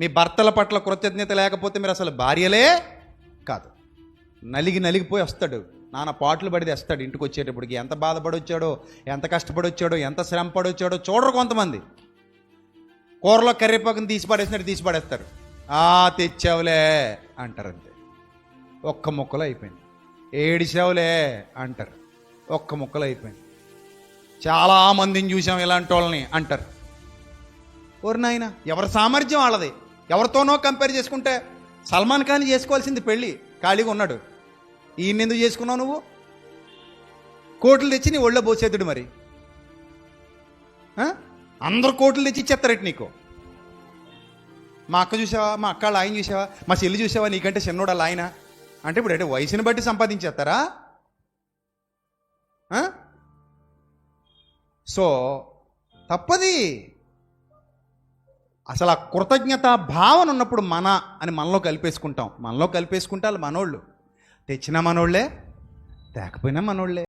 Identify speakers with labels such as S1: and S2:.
S1: మీ భర్తల పట్ల కృతజ్ఞత లేకపోతే మీరు అసలు భార్యలే కాదు. నలిగి నలిగిపోయి వస్తాడు. నాన్న పాటలు పడితే వస్తాడు ఇంటికి వచ్చేటప్పటికి. ఎంత బాధపడి వచ్చాడో ఎంత కష్టపడి వచ్చాడో ఎంత శ్రమ పడి వచ్చాడో చూడరు కొంతమంది. కూరలో కర్రీపాకుని తీసి పడేసినట్టు తీసి పడేస్తారు. ఆ తెచ్చావులే అంటారు అంతే. ఒక్క ముక్కలు అయిపోయింది. ఏడిసావులే అంటారు. ఒక్క ముక్కలు అయిపోయింది. చాలా మందిని చూసాం ఇలాంటి వాళ్ళని అంటారు. ఓరి నాయన ఎవరి సామర్థ్యం వాళ్ళది? ఎవరితోనో కంపేర్ చేసుకుంటే సల్మాన్ ఖాన్ చేసుకోవాల్సింది పెళ్ళి. ఖాళీగా ఉన్నాడు. ఈయన ఎందుకు చేసుకున్నావు నువ్వు? కోట్లు తెచ్చి నీ ఒళ్ళో పోసేతుడు మరి. అందరు కోట్లు తెచ్చి ఇచ్చేస్తారట నీకు? మా అక్క చూసావా? మా అక్క ఆయన చూసావా? మా చెల్లి చూసావా? నీకంటే చిన్నోడు వాళ్ళ ఆయన. అంటే ఇప్పుడు అంటే వయసుని బట్టి సంపాదించేస్తారా? సో తప్పది. అసలు ఆ కృతజ్ఞత భావన ఉన్నప్పుడు మన అని మనలో కలిపేసుకుంటాం. మనలో కలిపేసుకుంటే వాళ్ళు మనోళ్ళు. తెచ్చినా మనోళ్ళే తేకపోయినా మనోళ్ళే.